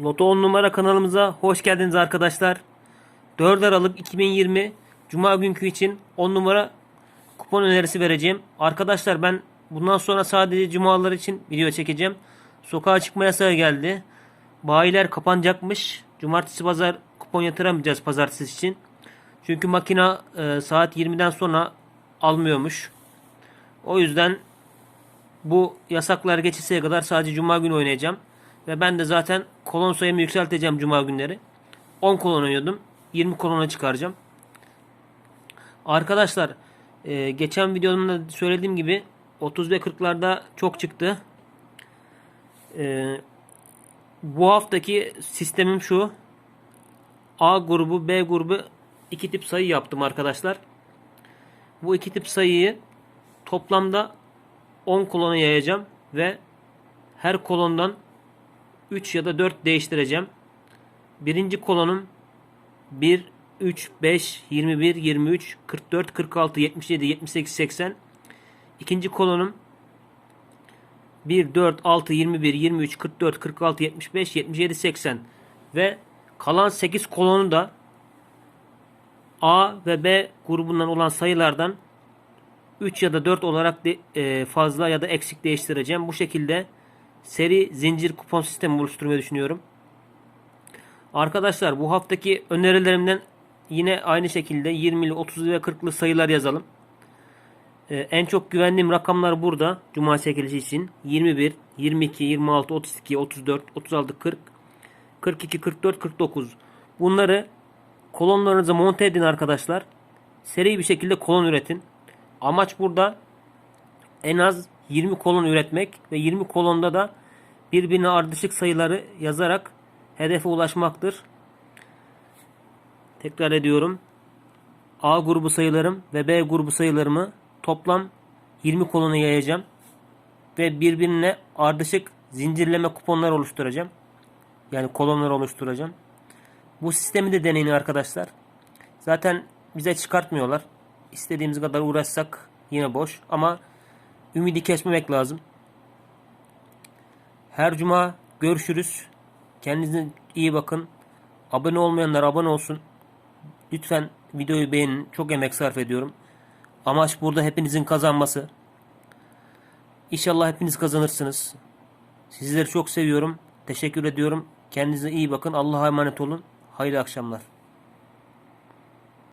Loto 10 numara kanalımıza hoş geldiniz arkadaşlar. 4 Aralık 2020 Cuma günkü için 10 numara kupon önerisi vereceğim. Arkadaşlar ben bundan sonra sadece cumalar için video çekeceğim. Sokağa çıkma yasağı geldi. Bayiler kapanacakmış. Cumartesi pazar kupon yatıramayacağız pazartesi için. Çünkü makina e, saat 20'den sonra almıyormuş. O yüzden bu yasaklar geçeseye kadar sadece cuma günü oynayacağım. Ve ben de zaten kolon sayımı yükselteceğim cuma günleri. 10 kolon oynuyordum. 20 kolona çıkaracağım. Arkadaşlar e, geçen videomda söylediğim gibi 30 ve 40'larda çok çıktı. E, bu haftaki sistemim şu. A grubu, B grubu iki tip sayı yaptım arkadaşlar. Bu iki tip sayıyı toplamda 10 kolona yayacağım ve her kolondan 3 ya da 4 değiştireceğim. Birinci kolonum 1, 3, 5, 21, 23, 44, 46, 77, 78, 80. İkinci kolonum 1, 4, 6, 21, 23, 44, 46, 75, 77, 80. Ve kalan 8 kolonu da A ve B grubundan olan sayılardan 3 ya da 4 olarak e, fazla ya da eksik değiştireceğim. Bu şekilde seri zincir kupon sistemi oluşturmayı düşünüyorum. Arkadaşlar bu haftaki önerilerimden yine aynı şekilde 20'li, 30'lu ve 40'lı sayılar yazalım. Ee, en çok güvendiğim rakamlar burada. Cuma çekilişi için 21, 22, 26, 32, 34, 36, 40, 42, 44, 49. Bunları kolonlarınıza monte edin arkadaşlar. Seri bir şekilde kolon üretin. Amaç burada en az 20 kolon üretmek ve 20 kolonda da birbirine ardışık sayıları yazarak hedefe ulaşmaktır. Tekrar ediyorum. A grubu sayılarım ve B grubu sayılarımı toplam 20 kolona yayacağım. Ve birbirine ardışık zincirleme kuponlar oluşturacağım. Yani kolonlar oluşturacağım. Bu sistemi de deneyin arkadaşlar. Zaten bize çıkartmıyorlar. İstediğimiz kadar uğraşsak yine boş. Ama ümidi kesmemek lazım. Her cuma görüşürüz. Kendinize iyi bakın. Abone olmayanlar abone olsun. Lütfen videoyu beğenin. Çok emek sarf ediyorum. Amaç burada hepinizin kazanması. İnşallah hepiniz kazanırsınız. Sizleri çok seviyorum. Teşekkür ediyorum. Kendinize iyi bakın. Allah'a emanet olun. Hayırlı akşamlar.